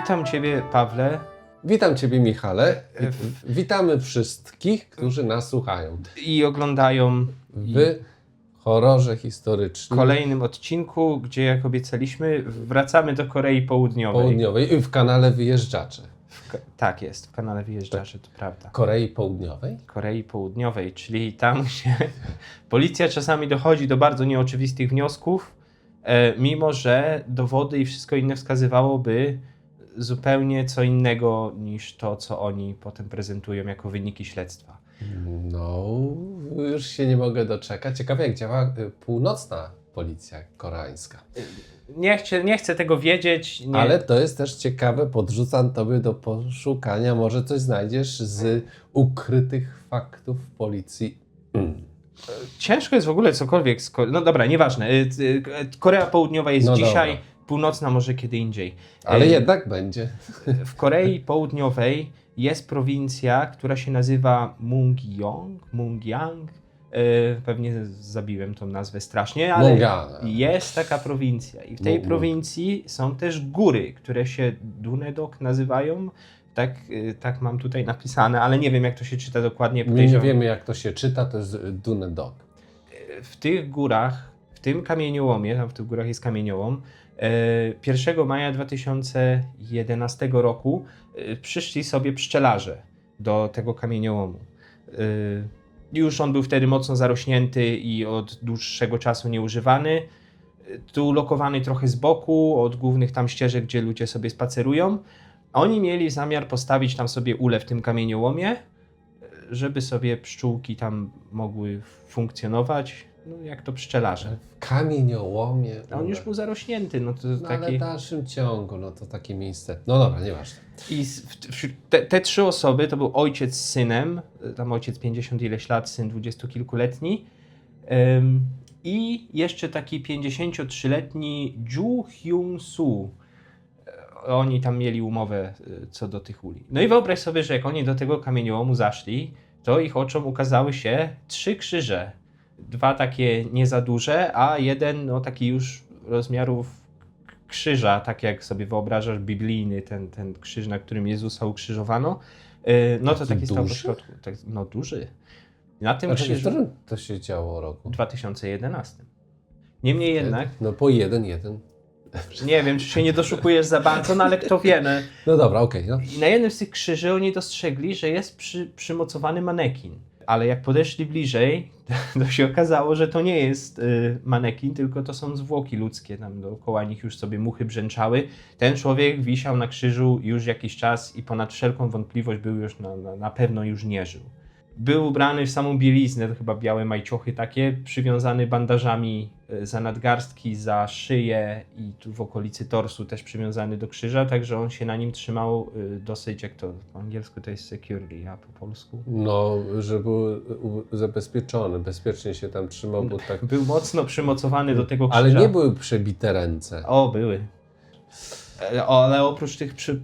Witam Ciebie, Pawle. Witam Ciebie, Michale. E, Witamy wszystkich, którzy nas słuchają I oglądają w horrorze historycznym kolejnym odcinku, gdzie jak obiecaliśmy, wracamy do Korei Południowej. południowej i w kanale Wyjeżdżacze. W ka- tak jest, w kanale Wyjeżdżacze, to prawda. Korei Południowej? Korei Południowej, czyli tam, gdzie policja czasami dochodzi do bardzo nieoczywistych wniosków, e, mimo że dowody i wszystko inne wskazywałoby zupełnie co innego niż to, co oni potem prezentują jako wyniki śledztwa. No, już się nie mogę doczekać. Ciekawe, jak działa y, północna policja koreańska. Nie chcę, nie chcę tego wiedzieć. Nie, Ale to jest też ciekawe, podrzucam Tobie do poszukania. Może coś znajdziesz z ukrytych faktów policji. Mm. Ciężko jest w ogóle cokolwiek. No dobra, nieważne. Y, y, Korea Południowa jest No dzisiaj, dobra. Północna może kiedy indziej. Ale Y, jednak będzie. W Korei Południowej jest prowincja, która się nazywa Mungyong, Mungyang. Y, Pewnie zabiłem tą nazwę strasznie, ale jest taka prowincja. I w tej prowincji są też góry, które się Dunedok nazywają. Tak, y, tak mam tutaj napisane, ale nie wiem jak to się czyta dokładnie. My nie wiemy, jak to się czyta, to jest Dunedok. w tych górach, w tym kamieniołomie, tam w tych górach jest kamieniołom, e, 1 maja 2011 roku e, przyszli sobie pszczelarze do tego kamieniołomu. E, Już on był wtedy mocno zarośnięty i od dłuższego czasu nieużywany. E, Tu lokowany trochę z boku, od głównych tam ścieżek, gdzie ludzie sobie spacerują. Oni mieli zamiar postawić tam sobie ulę w tym kamieniołomie, żeby sobie pszczółki tam mogły funkcjonować, no jak to pszczelarze. W kamieniołomie. A on już był zarośnięty, no to No, ale taki... w dalszym ciągu, no to takie miejsce. No dobra, nieważne. I te, te trzy osoby to był ojciec z synem, y, tam ojciec 50 ileś lat, syn dwudziestokilkuletni ym, i jeszcze taki 53-letni Ju Hyun-soo. E, Oni tam mieli umowę y, co do tych uli. No i wyobraź sobie, że jak oni do tego kamieniołomu zaszli, to ich oczom ukazały się trzy krzyże. Dwa takie nie za duże, a jeden no taki już rozmiarów krzyża, tak jak sobie wyobrażasz biblijny, ten, ten krzyż, na którym Jezusa ukrzyżowano, yy, no to Taki stał duży? pośrodku. Tak, no duży. Na tym Znaczy, krzyżu to się działo roku? 2011. Niemniej jednak, No po jeden, jeden. nie wiem, czy się nie doszukujesz za bardzo, no ale kto wie. No. No dobra, okej. no. I na jednym z tych krzyży oni dostrzegli, że jest przy, przymocowany manekin. Ale jak podeszli bliżej, to się okazało, że to nie jest y, manekin, tylko to są zwłoki ludzkie. Tam dookoła nich już sobie muchy brzęczały. Ten człowiek wisiał na krzyżu już jakiś czas i ponad wszelką wątpliwość był już na, na, na pewno już nie żył. Był ubrany w samą bieliznę, to chyba białe majciochy takie, przywiązany bandażami y, za nadgarstki, za szyję i tu w okolicy torsu też przywiązany do krzyża, także on się na nim trzymał y, dosyć, jak to po angielsku to jest securely, a po polsku? No, że był zabezpieczony, bezpiecznie się tam trzymał, bo tak... Był mocno przymocowany do tego krzyża. Ale nie były przebite ręce. O, były. E, Ale oprócz tych przy,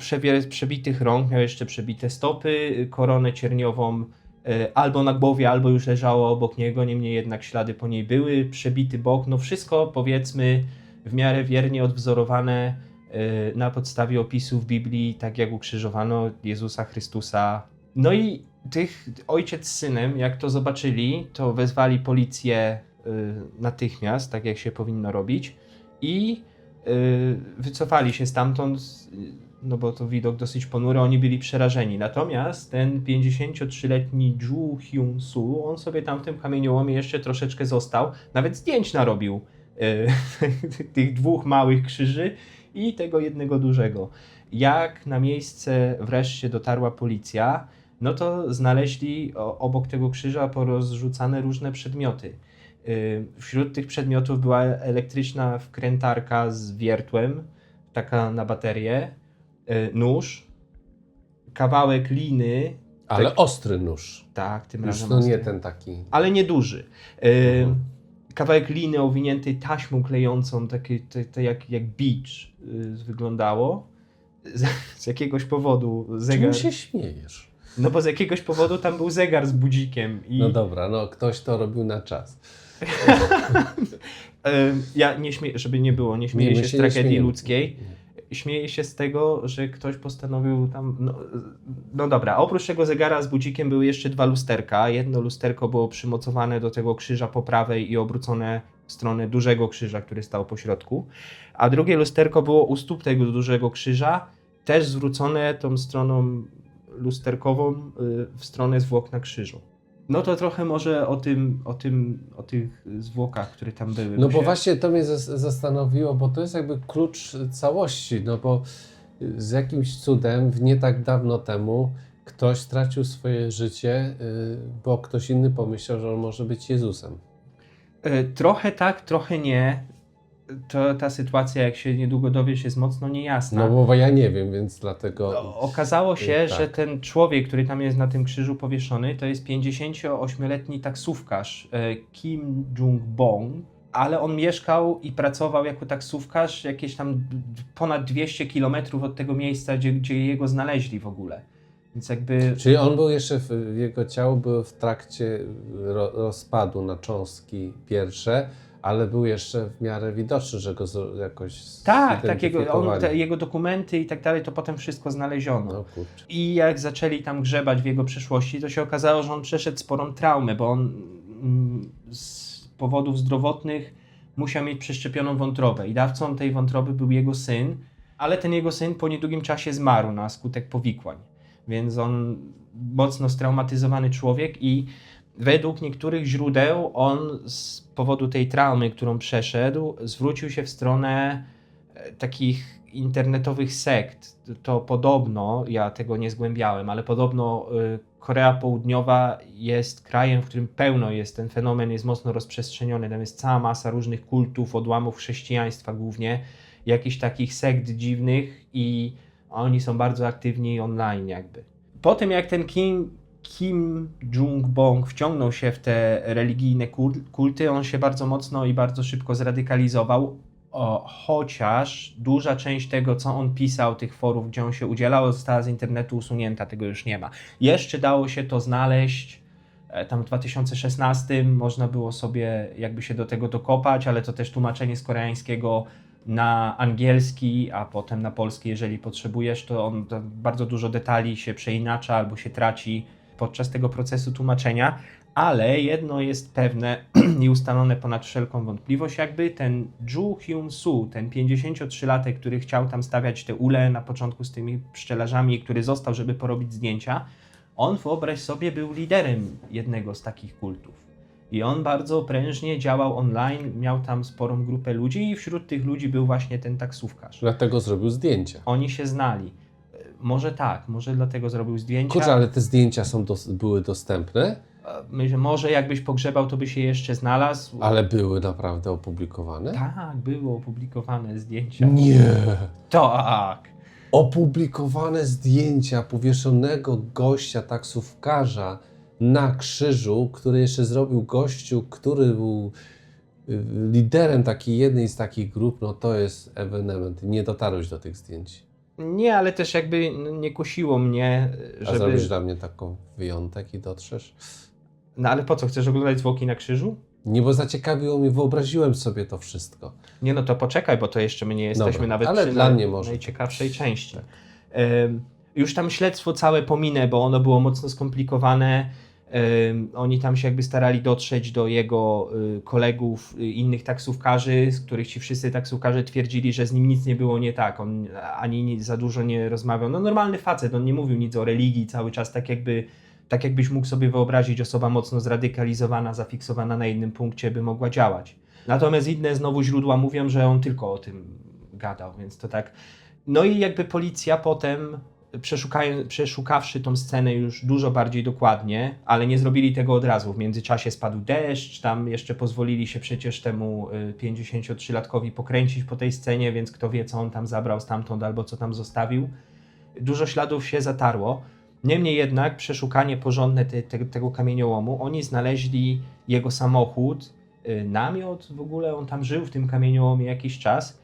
przebitych rąk miał jeszcze przebite stopy, koronę cierniową e, albo na głowie, albo już leżało obok niego, niemniej jednak ślady po niej były, przebity bok, no wszystko powiedzmy w miarę wiernie odwzorowane e, na podstawie opisów Biblii, tak jak ukrzyżowano Jezusa Chrystusa. No i tych ojciec z synem, jak to zobaczyli, to wezwali policję y, natychmiast, tak jak się powinno robić i wycofali się stamtąd, no bo to widok dosyć ponury, oni byli przerażeni. Natomiast ten 53-letni Ju Hyun-soo, on sobie tam w tym kamieniołomie jeszcze troszeczkę został, nawet zdjęć narobił y, tych dwóch małych krzyży i tego jednego dużego. Jak na miejsce wreszcie dotarła policja, no to znaleźli obok tego krzyża porozrzucane różne przedmioty. Y, Wśród tych przedmiotów była elektryczna wkrętarka z wiertłem, taka na baterię, nóż, kawałek liny, Ale tak- ostry nóż. tak, tym Już razem no nie ostry, ten taki. ale nieduży. Y, Mhm. Kawałek liny owinięty taśmą klejącą, takie te, te jak, jak beach y, wyglądało. Z, z jakiegoś powodu zegar. Czemu się śmiejesz? No bo z jakiegoś powodu tam był zegar z budzikiem i No dobra, no ktoś to robił na czas. ja nie śmieję, żeby nie było, nie śmieję się się z nie tragedii ludzkiej. Śmieje się z tego, że ktoś postanowił tam. No, no dobra, oprócz tego zegara z budzikiem były jeszcze dwa lusterka. Jedno lusterko było przymocowane do tego krzyża po prawej i obrócone w stronę dużego krzyża, który stał po środku. A drugie lusterko było u stóp tego dużego krzyża, też zwrócone tą stroną lusterkową y, w stronę zwłok na krzyżu. No to trochę może o tym, o tym, o tych zwłokach, które tam były. No bo się- właśnie to mnie zas- zastanowiło, bo to jest jakby klucz całości, no bo z jakimś cudem w nie tak dawno temu ktoś stracił swoje życie, y, bo ktoś inny pomyślał, że on może być Jezusem. E, Trochę tak, trochę nie. To, ta sytuacja, jak się niedługo dowiesz, jest mocno niejasna. No bo ja nie wiem, więc dlatego... O- Okazało się, Tak. że ten człowiek, który tam jest na tym krzyżu powieszony, to jest 58-letni taksówkarz e, Kim Jung-bong, ale on mieszkał i pracował jako taksówkarz jakieś tam ponad 200 kilometrów od tego miejsca, gdzie, gdzie jego znaleźli w ogóle. Więc jakby... Czyli on był jeszcze, w, jego ciało było w trakcie ro, rozpadu na cząstki pierwsze, ale był jeszcze w miarę widoczny, że go jakoś Tak, tak, jego, on, te, jego dokumenty i tak dalej, to potem wszystko znaleziono. No. I jak zaczęli tam grzebać w jego przeszłości, to się okazało, że on przeszedł sporą traumę, bo on mm, z powodów zdrowotnych musiał mieć przeszczepioną wątrobę. I dawcą tej wątroby był jego syn, ale ten jego syn po niedługim czasie zmarł na skutek powikłań. Więc on mocno straumatyzowany człowiek i według niektórych źródeł on z powodu tej traumy, którą przeszedł, zwrócił się w stronę e, takich internetowych sekt. To podobno, ja tego nie zgłębiałem, ale podobno y, Korea Południowa jest krajem, w którym pełno jest, ten fenomen jest mocno rozprzestrzeniony. Tam jest cała masa różnych kultów, odłamów chrześcijaństwa głównie, jakichś takich sekt dziwnych i oni są bardzo aktywni online jakby. Po tym jak ten Kim, Kim Jung-bong wciągnął się w te religijne kul- kulty, on się bardzo mocno i bardzo szybko zradykalizował. O, chociaż duża część tego, co on pisał, tych forów, gdzie on się udzielał, została z internetu usunięta, tego już nie ma. Jeszcze dało się to znaleźć. e, Tam w 2016 można było sobie jakby się do tego dokopać, ale to też tłumaczenie z koreańskiego na angielski, a potem na polski, jeżeli potrzebujesz, to on to bardzo dużo detali się przeinacza albo się traci podczas tego procesu tłumaczenia. Ale jedno jest pewne i ustalone ponad wszelką wątpliwość, jakby ten Ju Hyun Soo, ten 53-latek, który chciał tam stawiać te ule na początku z tymi pszczelarzami, który został, żeby porobić zdjęcia, on wyobraź sobie był liderem jednego z takich kultów. I on bardzo prężnie działał online, miał tam sporą grupę ludzi i wśród tych ludzi był właśnie ten taksówkarz. Dlatego zrobił zdjęcia. Oni się znali. Może tak, może dlatego zrobił zdjęcia. Kurczę, ale te zdjęcia są dos- były dostępne, może jakbyś pogrzebał, to by się jeszcze znalazł. ale były naprawdę opublikowane? Tak, były opublikowane zdjęcia. Nie. Tak. Opublikowane zdjęcia powieszonego gościa, taksówkarza na krzyżu, który jeszcze zrobił gościu, który był y, liderem takiej jednej z takich grup, no to jest ewenement. Nie dotarłeś do tych zdjęć. Nie, ale też jakby nie kusiło mnie, A żeby... zrobisz dla mnie taką wyjątek i dotrzesz? No ale po co, chcesz oglądać zwłoki na krzyżu? Nie, bo zaciekawiło mnie, wyobraziłem sobie to wszystko. Nie, no to poczekaj, bo to jeszcze my nie jesteśmy Dobra, nawet ale przy dla mnie może. najciekawszej części. Em, już tam śledztwo całe pominę, bo ono było mocno skomplikowane. Oni tam się jakby starali dotrzeć do jego y, kolegów, y, innych taksówkarzy, z których ci wszyscy taksówkarze twierdzili, że z nim nic nie było nie tak. On ani za dużo nie rozmawiał. No normalny facet, on nie mówił nic o religii cały czas, tak jakby tak jakbyś mógł sobie wyobrazić osoba mocno zradykalizowana, zafiksowana na jednym punkcie by mogła działać. Natomiast inne znowu źródła mówią, że on tylko o tym gadał, więc to tak. No i jakby policja potem, przeszukawszy tą scenę już dużo bardziej dokładnie, ale nie zrobili tego od razu. W międzyczasie spadł deszcz, tam jeszcze pozwolili się przecież temu y, 53-latkowi pokręcić po tej scenie, więc kto wie, co on tam zabrał stamtąd albo co tam zostawił. Dużo śladów się zatarło. Niemniej jednak przeszukanie porządne te, te, tego kamieniołomu, oni znaleźli jego samochód, y, namiot w ogóle, on tam żył w tym kamieniołomie jakiś czas.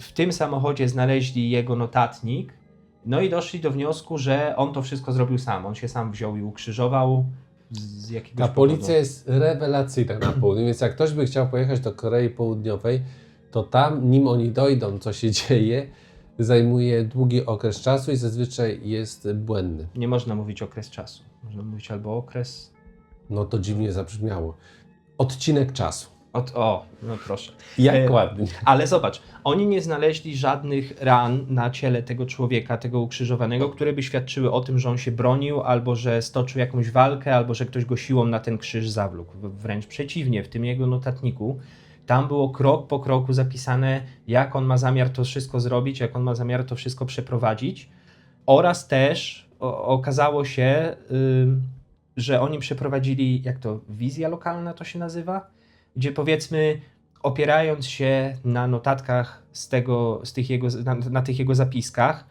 W tym samochodzie znaleźli jego notatnik, no i doszli do wniosku, że on to wszystko zrobił sam. On się sam wziął i ukrzyżował z jakiegoś Ta powodu. policja jest rewelacyjna na południu, więc jak ktoś by chciał pojechać do Korei Południowej, to tam, nim oni dojdą, co się dzieje, zajmuje długi okres czasu i zazwyczaj jest błędny. Nie można mówić okres czasu. Można mówić albo okres. No to dziwnie zabrzmiało. Odcinek czasu. Od, o, no proszę. Jak E, ładnie. Ale zobacz, oni nie znaleźli żadnych ran na ciele tego człowieka, tego ukrzyżowanego, które by świadczyły o tym, że on się bronił, albo że stoczył jakąś walkę, albo że ktoś go siłą na ten krzyż zawlókł. Wręcz przeciwnie, w tym jego notatniku tam było krok po kroku zapisane, jak on ma zamiar to wszystko zrobić, jak on ma zamiar to wszystko przeprowadzić. Oraz też o, okazało się, że oni przeprowadzili, jak to, wizja lokalna to się nazywa? Gdzie powiedzmy, opierając się na notatkach z, tego, z tych jego, na, na tych jego zapiskach,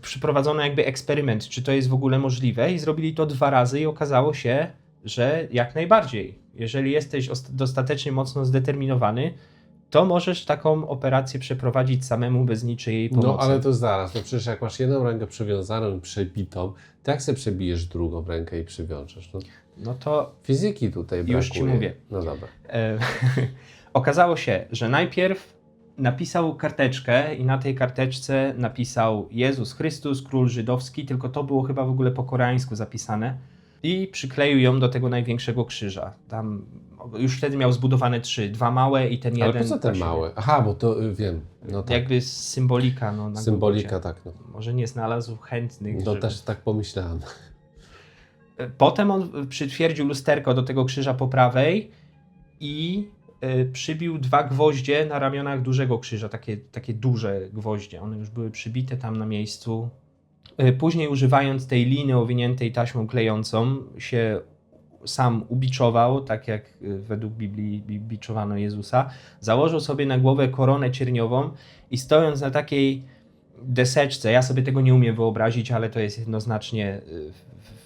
przeprowadzono jakby eksperyment, czy to jest w ogóle możliwe i zrobili to dwa razy i okazało się, że jak najbardziej. Jeżeli jesteś ost- dostatecznie mocno zdeterminowany, to możesz taką operację przeprowadzić samemu bez niczyjej pomocy. No ale to zaraz, no przecież jak masz jedną rękę przywiązaną, przebitą, to jak sobie przebijesz drugą rękę i przywiążesz? No, no to fizyki tutaj brakuje. Już ci mówię. No dobra. E, okazało się, że najpierw napisał karteczkę i na tej karteczce napisał Jezus Chrystus, król żydowski, tylko to było chyba w ogóle po koreańsku zapisane i przykleił ją do tego największego krzyża. Tam już wtedy miał zbudowane trzy, dwa małe i ten Ale jeden. po co te dla siebie. małe? Aha, bo to y, wiem. No tak. Jakby symbolika. No, na Symbolika, tak. No, Może nie znalazł chętnych. no żeby- też tak pomyślałem. Potem on przytwierdził lusterko do tego krzyża po prawej i y, przybił dwa gwoździe na ramionach dużego krzyża, takie, takie duże gwoździe. One już były przybite tam na miejscu. Y, Później używając tej liny owiniętej taśmą klejącą się sam ubiczował, tak jak y, według Biblii bi- biczowano Jezusa. Założył sobie na głowę koronę cierniową i stojąc na takiej deseczce, ja sobie tego nie umiem wyobrazić, ale to jest jednoznacznie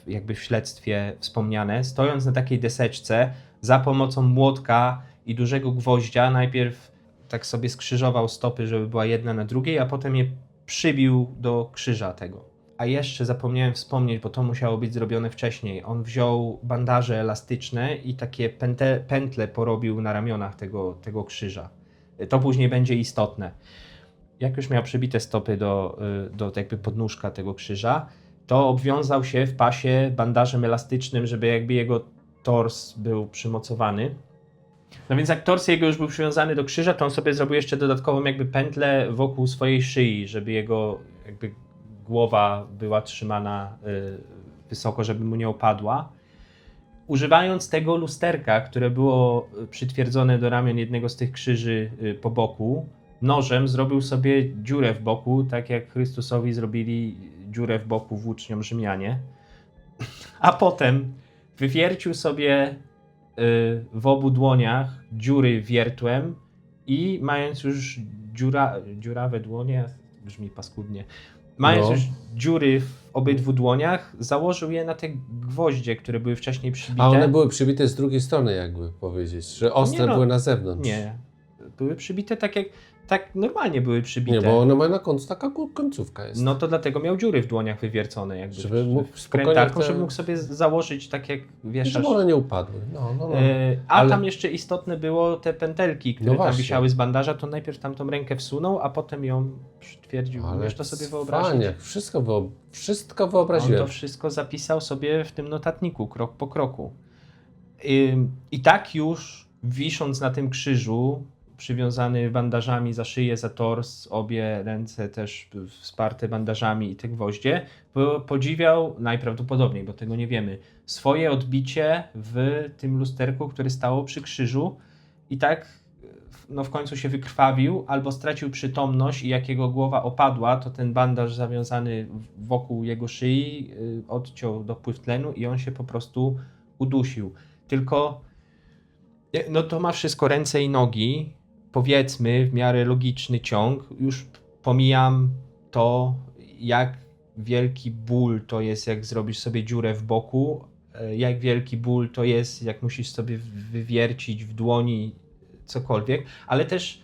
jakby w śledztwie wspomniane, stojąc na takiej deseczce za pomocą młotka i dużego gwoździa, najpierw tak sobie skrzyżował stopy, żeby była jedna na drugiej, a potem je przybił do krzyża tego. A jeszcze zapomniałem wspomnieć, bo to musiało być zrobione wcześniej. On wziął bandaże elastyczne i takie pęte, pętle porobił na ramionach tego, tego krzyża. To później będzie istotne. Jak już miał przybite stopy do, y, do jakby podnóżka tego krzyża, to obwiązał się w pasie bandażem elastycznym, żeby jakby jego tors był przymocowany. No więc jak tors jego już był przywiązany do krzyża, to on sobie zrobił jeszcze dodatkową jakby pętlę wokół swojej szyi, żeby jego jakby głowa była trzymana y, wysoko, żeby mu nie opadła. Używając tego lusterka, które było przytwierdzone do ramion jednego z tych krzyży y, po boku, nożem zrobił sobie dziurę w boku, tak jak Chrystusowi zrobili dziurę w boku włóczniom Rzymianie. A potem wywiercił sobie y, w obu dłoniach dziury wiertłem i mając już dziura, dziurawe dłonie, brzmi paskudnie, mając No. już dziury w obydwu dłoniach, założył je na te gwoździe, które były wcześniej przybite. A one były przybite z drugiej strony, jakby powiedzieć, że ostre no, były na zewnątrz. Nie. Były przybite tak jak, tak normalnie były przybite. Nie, bo one mają na końcu, taka końcówka jest. No to dlatego miał dziury w dłoniach wywiercone, jakby Żeby mógł spokojnie krętarką, te- żeby mógł sobie założyć tak jak wieszasz. Żeby one nie upadły. No, no, no. E, a Ale- tam jeszcze istotne było te pętelki, które No tam wisiały z bandaża, to najpierw tam tą rękę wsunął, a potem ją przytwierdził. Ale to sobie wyobrazić? Fajnie, wszystko, wyo... wszystko On wyobraziłem. to wszystko zapisał sobie w tym notatniku, krok po kroku. Ym, I tak już wisząc na tym krzyżu, przywiązany bandażami za szyję, za tors, obie ręce też wsparte bandażami i te gwoździe, podziwiał najprawdopodobniej, bo tego nie wiemy, swoje odbicie w tym lusterku, które stało przy krzyżu i tak no w końcu się wykrwawił albo stracił przytomność i jak jego głowa opadła, to ten bandaż zawiązany wokół jego szyi y, odciął dopływ tlenu i on się po prostu udusił. Tylko no to ma wszystko ręce i nogi, powiedzmy w miarę logiczny ciąg. Już pomijam to, jak wielki ból to jest, jak zrobisz sobie dziurę w boku, y, jak wielki ból to jest, jak musisz sobie wywiercić w dłoni cokolwiek, ale też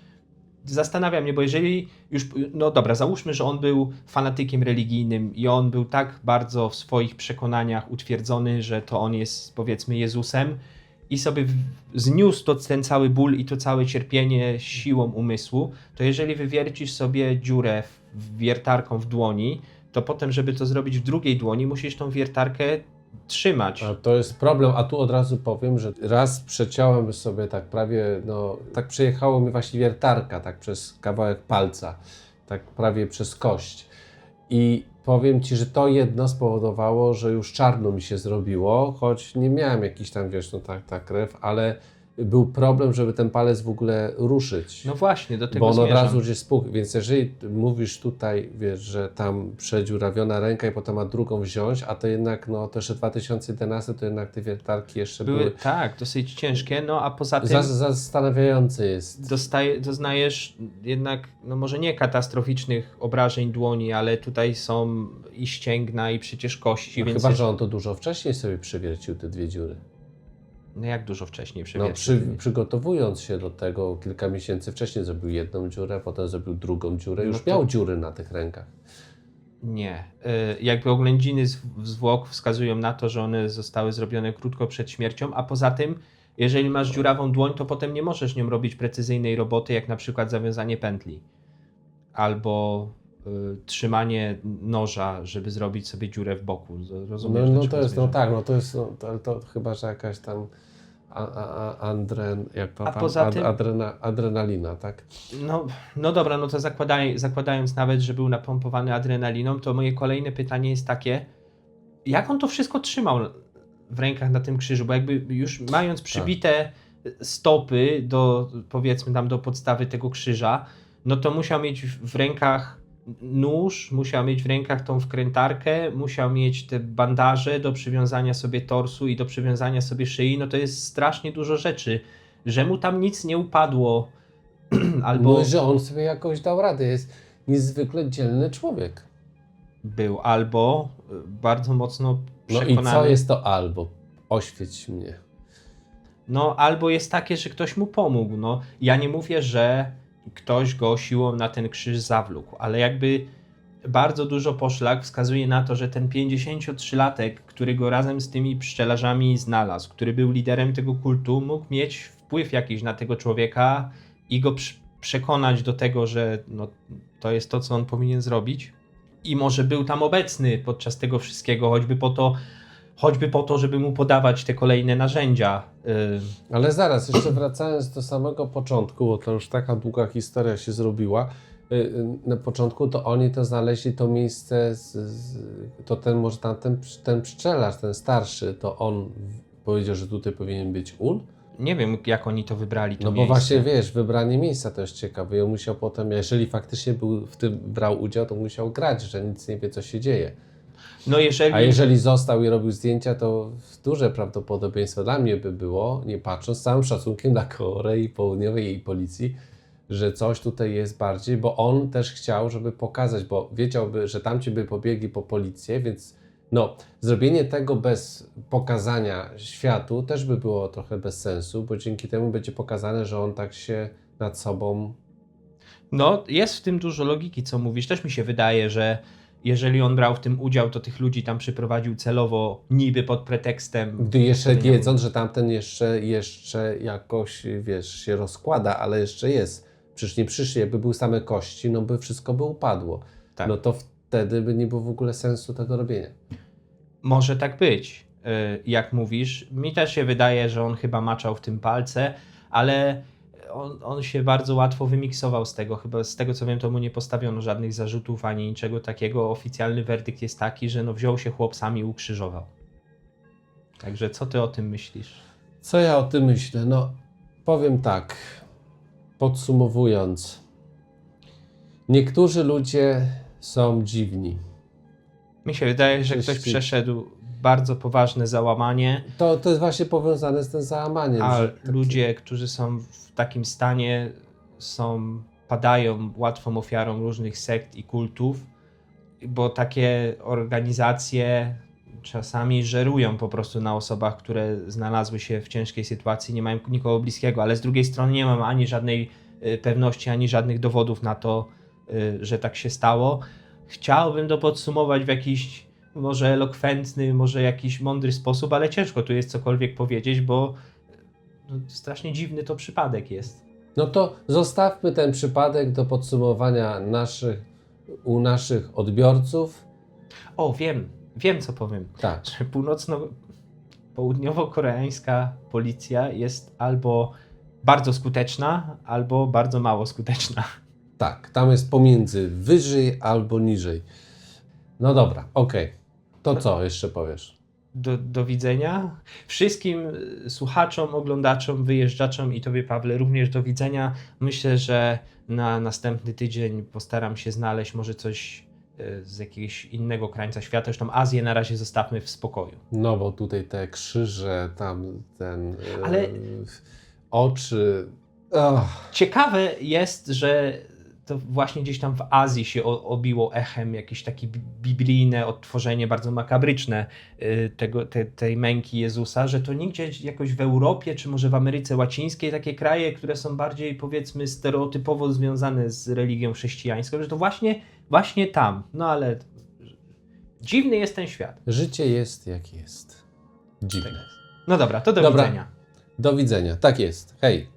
zastanawia mnie, bo jeżeli już, no dobra, załóżmy, że on był fanatykiem religijnym i on był tak bardzo w swoich przekonaniach utwierdzony, że to on jest powiedzmy Jezusem i sobie zniósł to, ten cały ból i to całe cierpienie siłą umysłu, to jeżeli wywiercisz sobie dziurę wiertarką w dłoni, to potem, żeby to zrobić w drugiej dłoni, musisz tą wiertarkę trzymać. A to jest problem, a tu od razu powiem, że raz przeciąłem sobie tak prawie, no tak przejechało mi właśnie wiertarka, tak przez kawałek palca, tak prawie przez kość. I powiem Ci, że to jedno spowodowało, że już czarno mi się zrobiło, choć nie miałem jakiś tam, wiesz, no tak, ta krew, ale był problem, żeby ten palec w ogóle ruszyć. No właśnie, do tego Bo on od razu gdzieś spuchł, więc jeżeli mówisz tutaj, wiesz, że tam przedziurawiona ręka i potem ma drugą wziąć, a to jednak, no to jeszcze 2011 to jednak te wiertarki jeszcze Były, były, tak, dosyć ciężkie, no a poza tym Zas- zastanawiające jest. dostaje, doznajesz jednak, no może nie katastroficznych obrażeń dłoni, ale tutaj są i ścięgna, i przecież kości, No, więc chyba, jest- że on to dużo wcześniej sobie przywiercił te dwie dziury. No jak dużo wcześniej No, przy, przygotowując się do tego kilka miesięcy wcześniej zrobił jedną dziurę, potem zrobił drugą dziurę, już No to- miał dziury na tych rękach. Nie. Y, Jakby oględziny zwłok wskazują na to, że one zostały zrobione krótko przed śmiercią, a poza tym, jeżeli masz dziurawą dłoń, to potem nie możesz nią robić precyzyjnej roboty, jak na przykład zawiązanie pętli albo trzymanie noża, żeby zrobić sobie dziurę w boku. No, Rozumiesz? no czego to jest, no tak, no to jest, no, to, to chyba, że jakaś tam a, a, a, andren, jak A poza tym- adrena, adrenalina, tak? No, no dobra, no to zakładaj, zakładając nawet, że był napompowany adrenaliną, to moje kolejne pytanie jest takie, jak on to wszystko trzymał w rękach na tym krzyżu? Bo jakby już mając przybite stopy do, powiedzmy tam do podstawy tego krzyża, no to musiał mieć w rękach nóż, musiał mieć w rękach tą wkrętarkę, musiał mieć te bandaże do przywiązania sobie torsu i do przywiązania sobie szyi, no to jest strasznie dużo rzeczy, że mu tam nic nie upadło, albo Mówi, że on sobie jakoś dał radę, jest niezwykle dzielny człowiek. był, albo y, bardzo mocno No i przekonany. co jest to albo? Oświeć mnie. No, albo jest takie, że ktoś mu pomógł. No, ja nie mówię, że ktoś go siłą na ten krzyż zawlókł, ale jakby bardzo dużo poszlak wskazuje na to, że ten 53-latek, który go razem z tymi pszczelarzami znalazł, który był liderem tego kultu, mógł mieć wpływ jakiś na tego człowieka i go przekonać do tego, że no, to jest to, co on powinien zrobić. I może był tam obecny podczas tego wszystkiego, choćby po to, choćby po to, żeby mu podawać te kolejne narzędzia. y, Ale zaraz, jeszcze wracając do samego początku, bo to już taka długa historia się zrobiła. Y, y, Na początku to oni to znaleźli to miejsce, to ten może tam ten, ten pszczelarz, ten starszy, to on powiedział, że tutaj powinien być ul. Nie wiem, jak oni to wybrali. To No bo miejsce. właśnie wiesz, wybranie miejsca to jest ciekawe. I on musiał potem, jeżeli faktycznie był w tym brał udział, to musiał grać, że nic nie wie, co się dzieje. No jeżeli, A jeżeli został i robił zdjęcia, to duże prawdopodobieństwo dla mnie by było, nie patrząc z całym szacunkiem dla Korei Południowej i policji, że coś tutaj jest bardziej, bo on też chciał, żeby pokazać, bo wiedziałby, że tamci by pobiegli po policję, więc no, zrobienie tego bez pokazania światu też by było trochę bez sensu, bo dzięki temu będzie pokazane, że on tak się nad sobą no jest w tym dużo logiki, co mówisz. Też mi się wydaje, że jeżeli on brał w tym udział, to tych ludzi tam przyprowadził celowo, niby pod pretekstem. Gdy jeszcze wiedząc, że tamten jeszcze, jeszcze jakoś, wiesz, się rozkłada, ale jeszcze jest. Przecież nie przyszli, jakby były same kości, no by wszystko by upadło. Tak. No to wtedy by nie było w ogóle sensu tego robienia. Może tak być, y, jak mówisz. Mi też się wydaje, że on chyba maczał w tym palce, ale on, on się bardzo łatwo wymiksował z tego. Chyba z tego co wiem, to mu nie postawiono żadnych zarzutów ani niczego takiego. Oficjalny werdykt jest taki, że no wziął się chłopcami i ukrzyżował. Także co ty o tym myślisz? Co ja o tym myślę? No, powiem tak, podsumowując. Niektórzy ludzie są dziwni. Mi się wydaje, że To ktoś przeszedł bardzo poważne załamanie, To, to jest właśnie powiązane z tym załamaniem. a że taki- ludzie, którzy są w takim stanie, są, padają łatwą ofiarą różnych sekt i kultów, bo takie organizacje czasami żerują po prostu na osobach, które znalazły się w ciężkiej sytuacji, nie mają nikogo bliskiego, ale z drugiej strony nie mam ani żadnej y, pewności, ani żadnych dowodów na to, y, że tak się stało. Chciałbym to podsumować w jakiś może elokwentny, może jakiś mądry sposób, ale ciężko tu jest cokolwiek powiedzieć, bo no, strasznie dziwny to przypadek jest. No to zostawmy ten przypadek do podsumowania naszych u naszych odbiorców. O, wiem, wiem co powiem. Tak, Że północno, południowo-koreańska policja jest albo bardzo skuteczna, albo bardzo mało skuteczna. tak, tam jest pomiędzy wyżej albo niżej. No dobra, okej. To co jeszcze powiesz? Do, do widzenia. Wszystkim słuchaczom, oglądaczom, wyjeżdżaczom i Tobie, Pawle, również do widzenia. Myślę, że na następny tydzień postaram się znaleźć może coś y, z jakiegoś innego krańca świata. Zresztą Azję na razie zostawmy w spokoju. No bo tutaj te krzyże, tam ten. e, Ale- Oczy. Ach, Ciekawe jest, że to właśnie gdzieś tam w Azji się obiło echem jakieś takie bi- biblijne odtworzenie, bardzo makabryczne y, tego, te, tej męki Jezusa, że to nigdzie jakoś w Europie, czy może w Ameryce Łacińskiej, takie kraje, które są bardziej powiedzmy stereotypowo związane z religią chrześcijańską, że to właśnie, właśnie tam. No ale dziwny jest ten świat. życie jest jak jest. Dziwne. No dobra, to do Dobra. widzenia. Do widzenia. Tak jest. Hej.